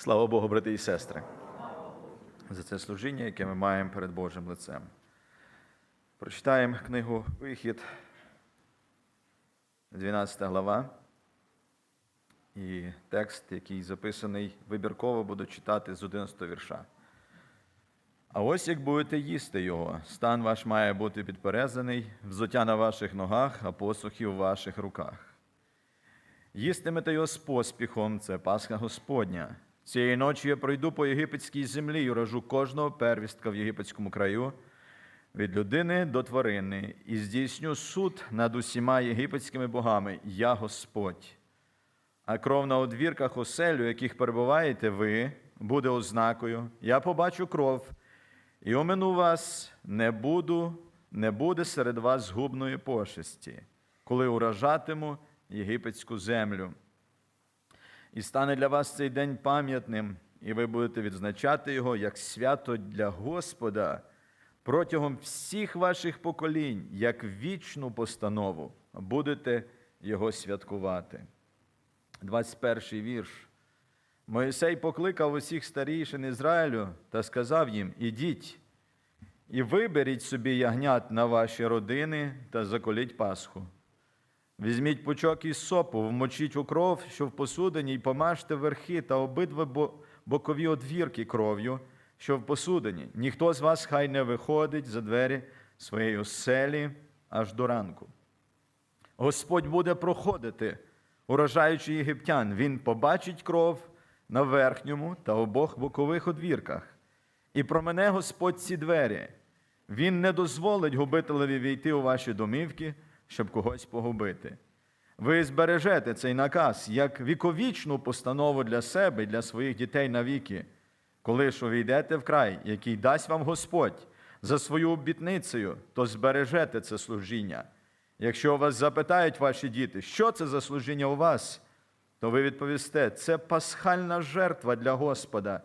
Слава Богу, брати і сестри, за це служіння, яке ми маємо перед Божим лицем. Прочитаємо книгу Вихід, 12 глава. І текст, який записаний вибірково, буду читати з 11 вірша. А ось як будете їсти його, стан ваш має бути підперезаний, взуття на ваших ногах, а посухи у ваших руках. Їстимете його з поспіхом, це Пасха Господня. Цієї ночі я пройду по єгипетській землі і уражу кожного первістка в єгипетському краю, від людини до тварини, і здійсню суд над усіма єгипетськими богами, я Господь. А кров на одвірках оселю, яких перебуваєте ви, буде ознакою. Я побачу кров, і омину вас не буду, не буде серед вас згубної пошесті, коли уражатиму єгипетську землю. І стане для вас цей день пам'ятним, і ви будете відзначати його як свято для Господа протягом всіх ваших поколінь, як вічну постанову, будете його святкувати. 21 вірш. Моїсей покликав усіх старішин Ізраїлю та сказав їм: Ідіть і виберіть собі ягнят на ваші родини та заколіть Пасху. Візьміть пучок із сопу, вмочіть у кров, що в посудині, і помажте верхи та обидва бокові одвірки кров'ю, що в посудині. Ніхто з вас хай не виходить за двері своєї оселі аж до ранку. Господь буде проходити, уражаючи єгиптян. Він побачить кров на верхньому та обох бокових одвірках. І промене Господь ці двері. Він не дозволить губителеві війти у ваші домівки, щоб когось погубити. Ви збережете цей наказ як віковічну постанову для себе і для своїх дітей навіки, коли ж увійдете в край, який дасть вам Господь за свою обітницею, то збережете це служіння. Якщо вас запитають ваші діти, що це за служіння у вас, то ви відповісте, це пасхальна жертва для Господа,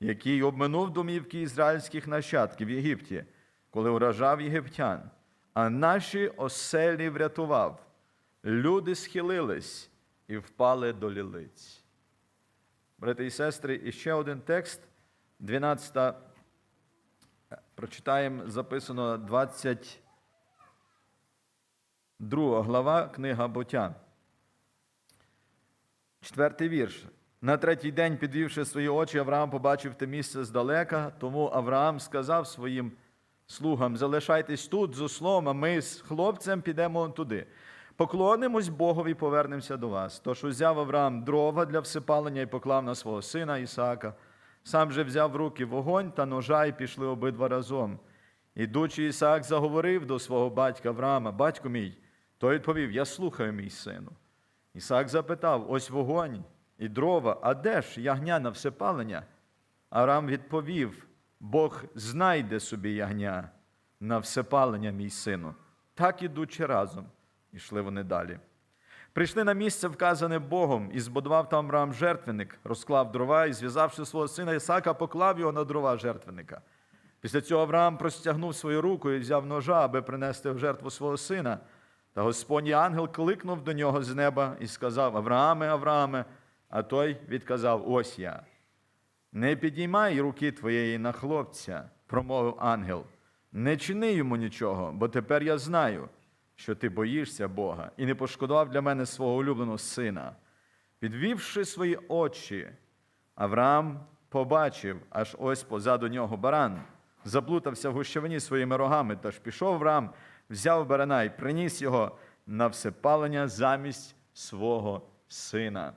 який обминув домівки ізраїльських нащадків в Єгипті, коли уражав єгиптян, а наші оселі врятував. Люди схилились і впали до лілиць. Брати і сестри, і ще один текст, 12, прочитаємо, записано 22 глава, книга Буття. Четвертий вірш. На третій день, підвівши свої очі, Авраам побачив те місце здалека, тому Авраам сказав своїм слугам: залишайтесь тут з ослом, а ми з хлопцем підемо туди. Поклонимось Богові і повернемося до вас. Тож узяв Авраам дрова для всипалення і поклав на свого сина Ісаака. Сам же взяв в руки вогонь та ножа і пішли обидва разом. Ідучи, Ісаак заговорив до свого батька Авраама, батько мій, той відповів: Я слухаю, мій сину. Ісаак запитав: ось вогонь і дрова, а де ж ягня на всепалення? Авраам відповів: Бог знайде собі ягня на всепалення, мій сину. Так ідучи разом, ішли вони далі. Прийшли на місце, вказане Богом, і збудував там Авраам жертвенник, розклав дрова і, зв'язавши свого сина Ісака, поклав його на дрова жертвенника. Після цього Авраам простягнув свою руку і взяв ножа, аби принести в жертву свого сина. Та Господній ангел кликнув до нього з неба і сказав: Аврааме, Аврааме, а той відказав: Ось я. Не підіймай руки твоєї на хлопця, промовив ангел. Не чини йому нічого, бо тепер я знаю, що ти боїшся Бога, і не пошкодував для мене свого улюбленого сина. Підвівши свої очі, Авраам побачив, аж ось позаду нього баран, заплутався в гущавині своїми рогами, тож пішов Авраам, взяв барана і приніс його на всепалення замість свого сина.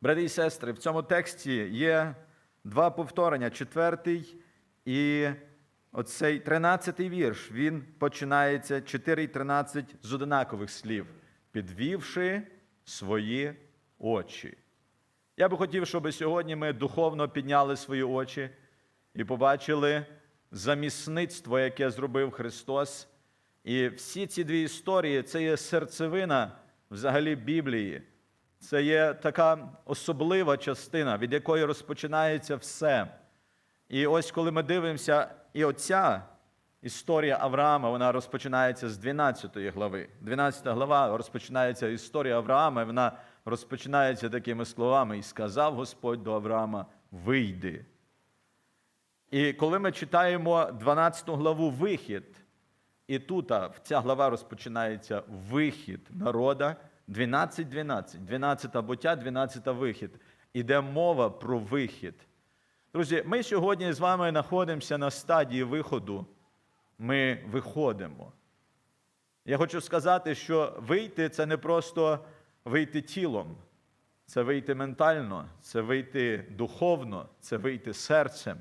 Брати і сестри, в цьому тексті є два повторення: четвертий і оцей тринадцятий вірш. Він починається 4 і 13 з одинакових слів, підвівши свої очі. Я би хотів, щоб сьогодні ми духовно підняли свої очі і побачили замісництво, яке зробив Христос. І всі ці дві історії це є серцевина взагалі Біблії. Це є така особлива частина, від якої розпочинається все. І ось коли ми дивимося і Отця, історія Авраама вона розпочинається з 12 глави. 12 глава розпочинається історія Авраама, і вона розпочинається такими словами: І сказав Господь до Авраама: Вийди. І коли ми читаємо 12 главу вихід, і тут ця глава розпочинається вихід народа 12-12, 12 буття, 12 вихід. Іде мова про вихід. Друзі, ми сьогодні з вами знаходимося на стадії виходу. Ми виходимо. Я хочу сказати, що вийти це не просто вийти тілом, це вийти ментально, це вийти духовно, це вийти серцем.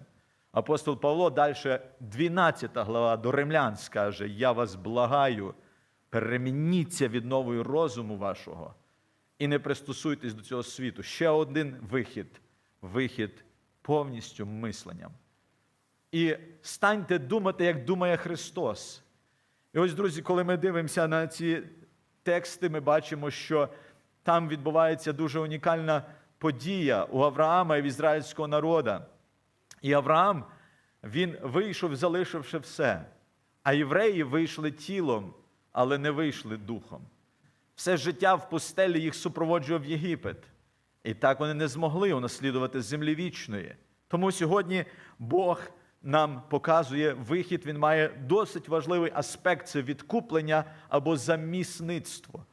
Апостол Павло далі 12 глава до римлян скаже: Я вас благаю, перемініться від нової розуму вашого і не пристосуйтесь до цього світу. Ще один вихід вихід повністю мисленням. І станьте думати, як думає Христос. І ось, друзі, коли ми дивимося на ці тексти, ми бачимо, що там відбувається дуже унікальна подія у Авраама і в ізраїльського народу. І Авраам, він вийшов, залишивши все. А євреї вийшли тілом, але не вийшли духом. Все життя в пустелі їх супроводжував Єгипет. І так вони не змогли унаслідувати землі вічної. Тому сьогодні Бог нам показує вихід, він має досить важливий аспект це відкуплення або замісництво.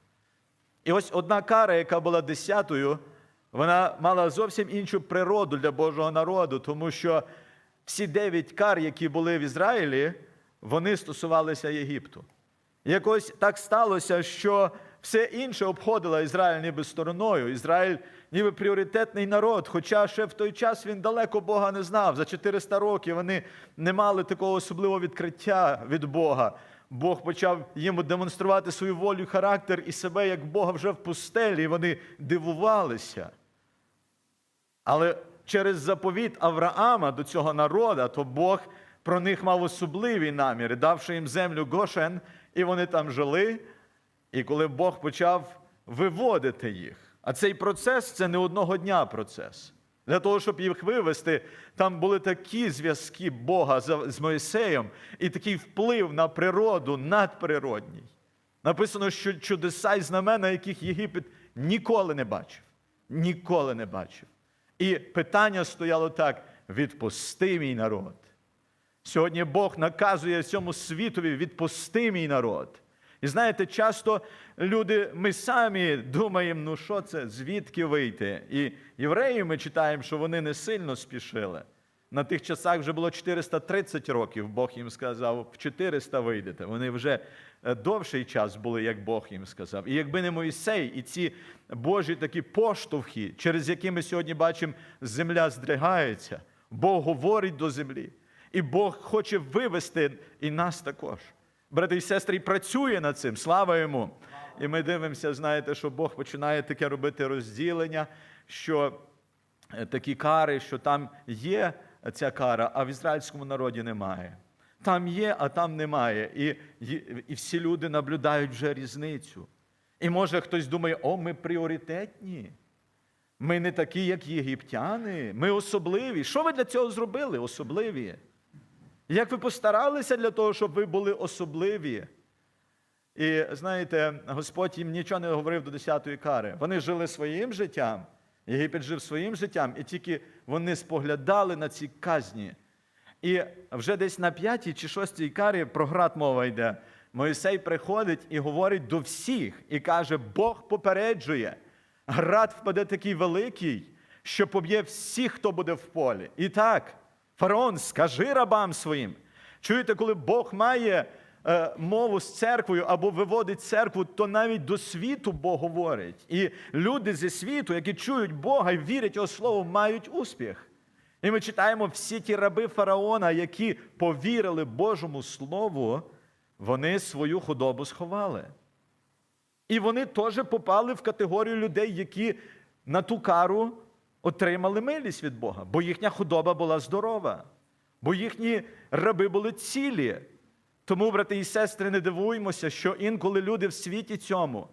І ось одна кара, яка була десятою, вона мала зовсім іншу природу для Божого народу, тому що всі дев'ять кар, які були в Ізраїлі, вони стосувалися Єгипту. Якось так сталося, що все інше обходило Ізраїль ніби стороною. Ізраїль ніби пріоритетний народ, хоча ще в той час він далеко Бога не знав. За 400 років вони не мали такого особливого відкриття від Бога. Бог почав їм демонструвати свою волю, характер і себе як Бога вже в пустелі, і вони дивувалися. Але через заповіт Авраама до цього народу, то Бог про них мав особливі наміри, давши їм землю Гошен, і вони там жили. І коли Бог почав виводити їх, а цей процес це не одного дня процес. Для того, щоб їх вивести, там були такі зв'язки Бога з Моїсеєм і такий вплив на природу надприродній. Написано, що чудеса і знамена, яких Єгипет ніколи не бачив. Ніколи не бачив. І питання стояло так: відпусти мій народ. Сьогодні Бог наказує всьому світові відпусти мій народ. І знаєте, часто люди, ми самі думаємо, ну що це, звідки вийти? І євреї ми читаємо, що вони не сильно спішили. На тих часах вже було 430 років, Бог їм сказав, в 400 вийдете. Вони вже е, довший час були, як Бог їм сказав. І якби не Моїсей, і ці Божі такі поштовхи, через які ми сьогодні бачимо, земля здригається, Бог говорить до землі. І Бог хоче вивести і нас також. Брати і сестри, і працює над цим, слава йому. І ми дивимося, знаєте, що Бог починає таке робити розділення, що е, такі кари, що там є ця кара, а в ізраїльському народі немає. Там є, а там немає. І, і всі люди наблюдають вже різницю. І може хтось думає, о, ми пріоритетні. Ми не такі, як єгиптяни, ми особливі. Що ви для цього зробили? Особливі. Як ви постаралися для того, щоб ви були особливі? І знаєте, Господь їм нічого не говорив до 10-ї кари. Вони жили своїм життям, Єгипет жив своїм життям, і тільки вони споглядали на ці казні. І вже десь на п'ятій чи шостій карі про град мова йде. Моїсей приходить і говорить до всіх, і каже: Бог попереджує, град впаде такий великий, що поб'є всіх, хто буде в полі. І так. Фараон, скажи рабам своїм. Чуєте, коли Бог має е, мову з церквою або виводить церкву, то навіть до світу Бог говорить. І люди зі світу, які чують Бога і вірять його слово, мають успіх. І ми читаємо всі ті раби фараона, які повірили Божому Слову, вони свою худобу сховали. І вони теж попали в категорію людей, які на ту кару отримали милість від Бога, бо їхня худоба була здорова, бо їхні раби були цілі. Тому, брати і сестри, не дивуємося, що інколи люди в світі цьому,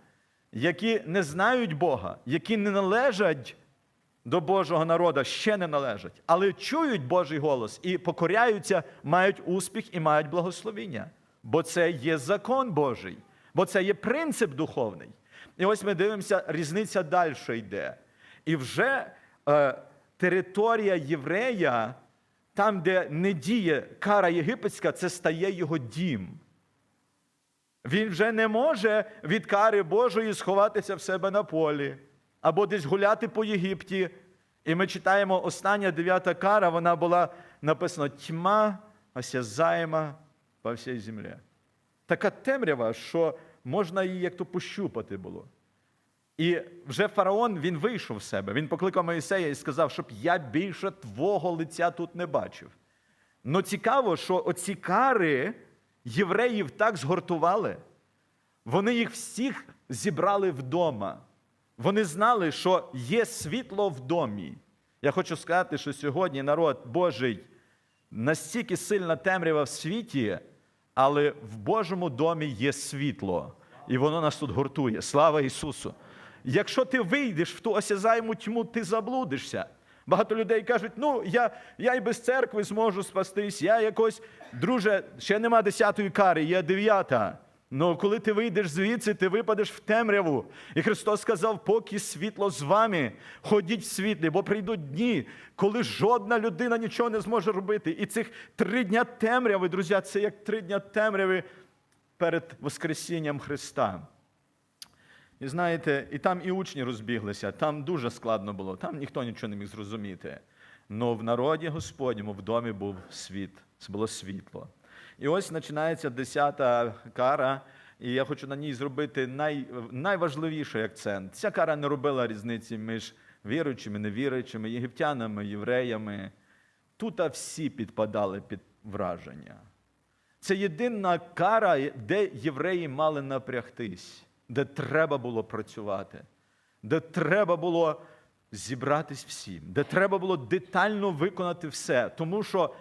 які не знають Бога, які не належать до Божого народу ще не належать, але чують Божий голос і покоряються, мають успіх і мають благословіння. Бо це є закон Божий, бо це є принцип духовний. І ось ми дивимося, різниця далі йде. І вже територія єврея, там, де не діє кара єгипетська, це стає його дім. Він вже не може від кари Божої сховатися в себе на полі або десь гуляти по Єгипті. І ми читаємо остання дев'ята кара, вона була написана тьма осязаєма по всій землі. Така темрява, що можна її як то пощупати було. І вже фараон він вийшов з себе. Він покликав Моїсея і сказав, щоб я більше твого лиця тут не бачив. Ну цікаво, що оці кари євреїв так згортували, вони їх всіх зібрали вдома. Вони знали, що є світло в домі. Я хочу сказати, що сьогодні народ Божий настільки сильна темрява в світі, але в Божому домі є світло, і воно нас тут гуртує. Слава Ісусу! Якщо ти вийдеш в ту осязаєму тьму, ти заблудишся. Багато людей кажуть, ну я, я і без церкви зможу спастись, я якось, друже, ще нема десятої кари, є дев'ята. Ну, коли ти вийдеш звідси, ти випадеш в темряву. І Христос сказав, поки світло з вами, ходіть в світлі, бо прийдуть дні, коли жодна людина нічого не зможе робити. І цих три дня темряви, друзі, це як три дня темряви перед Воскресінням Христа. І знаєте, і там і учні розбіглися, там дуже складно було, там ніхто нічого не міг зрозуміти. Но в народі Господньому в домі був світ, це було світло. І ось починається десята кара, і я хочу на ній зробити най, найважливіший акцент. Ця кара не робила різниці між віруючими, невіруючими, єгиптянами, євреями. Тут всі підпадали під враження. Це єдина кара, де євреї мали напрягтись, де треба було працювати, де треба було зібратись всім, де треба було детально виконати все. Тому що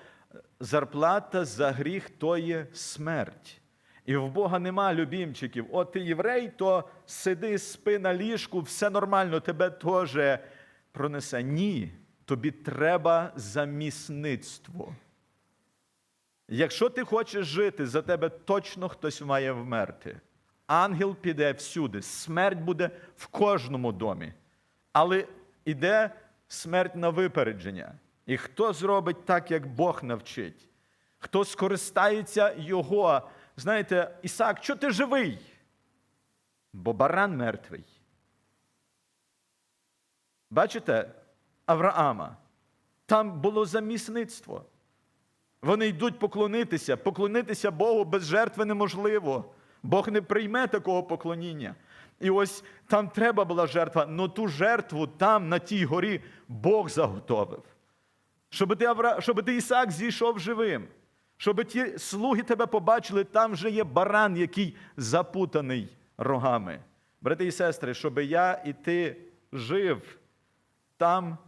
зарплата за гріх то є смерть. І в Бога нема любімчиків. От ти єврей, то сиди, спи на ліжку, все нормально, тебе теж пронесе. Ні, тобі треба замісництво. Якщо ти хочеш жити, за тебе точно хтось має вмерти. Ангел піде всюди, смерть буде в кожному домі. Але іде смерть на випередження. І хто зробить так, як Бог навчить? Хто скористається його? Знаєте, Ісаак, що ти живий? Бо баран мертвий. Бачите Авраама? Там було замісництво. Вони йдуть поклонитися. Поклонитися Богу без жертви неможливо. Бог не прийме такого поклоніння. І ось там треба була жертва, але ту жертву там, на тій горі, Бог заготовив. Щоб ти, Авра... щоб ти Ісаак зійшов живим, щоб ті слуги тебе побачили, там вже є баран, який запутаний рогами. Брати і сестри, щоб я і ти жив, там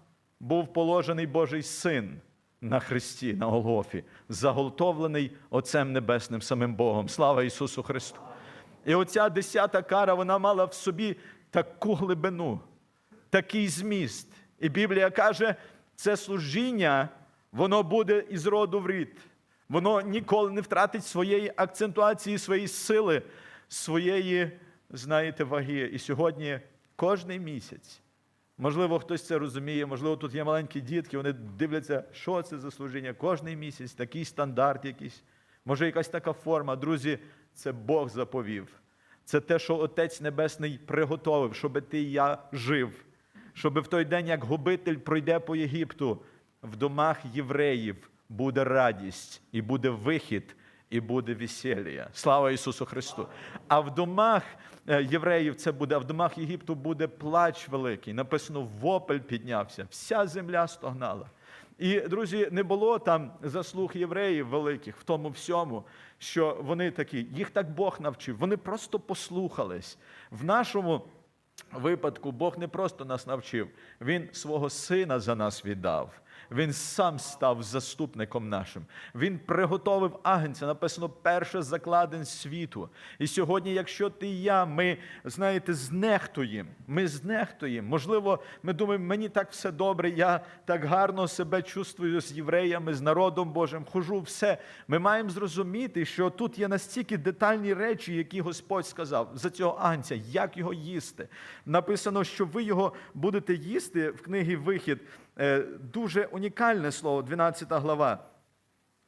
був положений Божий син на Христі, на Голгофі, заготовлений Отцем Небесним самим Богом. Слава Ісусу Христу! І оця десята кара, вона мала в собі таку глибину, такий зміст. І Біблія каже, це служіння, воно буде із роду в рід. Воно ніколи не втратить своєї акцентуації, своєї сили, своєї, знаєте, ваги. І сьогодні кожний місяць. Можливо, хтось це розуміє, можливо, тут є маленькі дітки, вони дивляться, що це за служіння. Кожний місяць, такий стандарт якийсь, може, якась така форма. Друзі, це Бог заповів. Це те, що Отець Небесний приготовив, щоб ти і я жив. Щоб в той день, як губитель пройде по Єгипту, в домах євреїв буде радість, і буде вихід, і буде весілля. Слава Ісусу Христу! А в домах е, євреїв це буде, а в домах Єгипту буде плач великий. Написано, вопль піднявся, вся земля стогнала. І, друзі, не було там заслуг євреїв великих в тому всьому, що вони такі, їх так Бог навчив, вони просто послухались. В нашому випадку Бог не просто нас навчив, Він свого сина за нас віддав. Він сам став заступником нашим. Він приготовив агнця, написано перше закладень світу. І сьогодні, якщо ти і я, ми знаєте, знехтуємо. Ми знехтуємо. Можливо, ми думаємо, мені так все добре, я так гарно себе чувствую з євреями, з народом Божим, хожу все. Ми маємо зрозуміти, що тут є настільки детальні речі, які Господь сказав за цього агнця, як його їсти. Написано, що ви його будете їсти в книгі Вихід. Е, Дуже унікальне слово, 12 глава.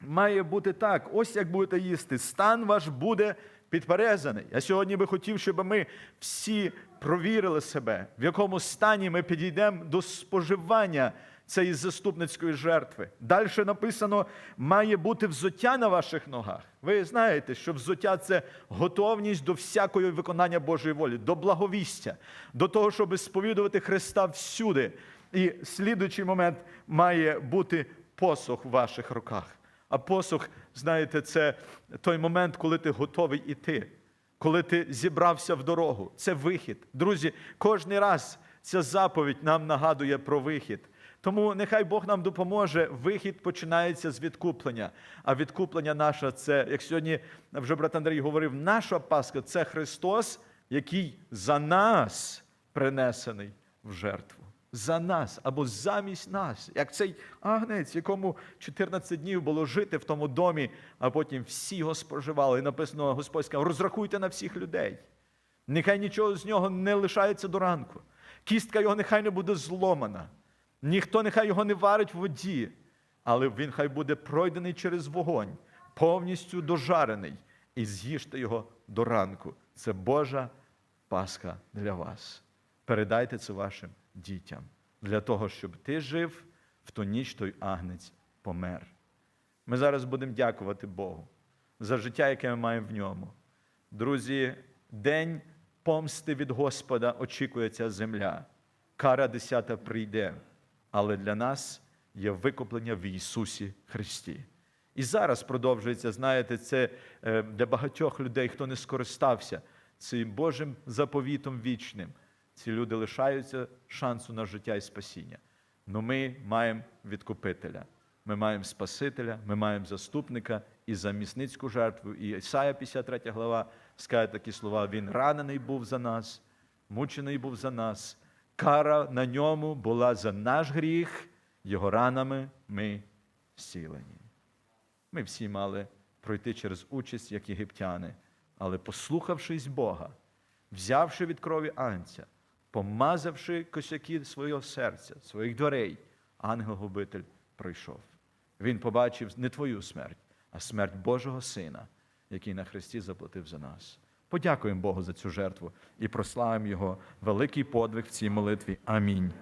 Має бути так: ось як будете їсти, стан ваш буде підперезаний. Я сьогодні би хотів, щоб ми всі провірили себе, в якому стані ми підійдемо до споживання цієї заступницької жертви. Далі написано, має бути взуття на ваших ногах. Ви знаєте, що взуття це готовність до всякої виконання Божої волі, до благовістя, до того, щоб сповідувати Христа всюди. І слідуючий момент має бути посох в ваших руках. А посох, знаєте, це той момент, коли ти готовий іти, коли ти зібрався в дорогу. Це вихід. Друзі, кожен раз ця заповідь нам нагадує про вихід. Тому нехай Бог нам допоможе. Вихід починається з відкуплення. А відкуплення наше це, як сьогодні вже брат Андрій говорив, наша Пасха це Христос, який за нас принесений в жертву за нас або замість нас, як цей агнець, якому 14 днів було жити в тому домі, а потім всі його споживали. І написано, Господь сказав, розрахуйте на всіх людей. Нехай нічого з нього не лишається до ранку. Кістка його нехай не буде зломана. Ніхто нехай його не варить в воді, але він хай буде пройдений через вогонь, повністю дожарений, і з'їжте його до ранку. Це Божа Пасха для вас. Передайте це вашим дітям, для того, щоб ти жив в ту ніч той агнець помер. Ми зараз будемо дякувати Богу за життя, яке ми маємо в ньому. Друзі, день помсти від Господа очікує ця земля. Кара десята прийде, але для нас є викуплення в Ісусі Христі. І зараз продовжується, знаєте, це е, для багатьох людей, хто не скористався цим Божим заповітом вічним. Ці люди лишаються шансу на життя і спасіння. Но ми маємо відкупителя, ми маємо Спасителя, ми маємо заступника і замісницьку жертву. І Ісая 53 глава скаже такі слова: Він ранений був за нас, мучений був за нас. Кара на ньому була за наш гріх, його ранами ми зцілені. Ми всі мали пройти через участь, як єгиптяни, але послухавшись Бога, взявши від крові анця, помазавши косяки свого серця, своїх дверей, ангел-губитель пройшов. Він побачив не твою смерть, а смерть Божого Сина, який на Христі заплатив за нас. Подякуємо Богу за цю жертву і прославимо Його великий подвиг в цій молитві. Амінь.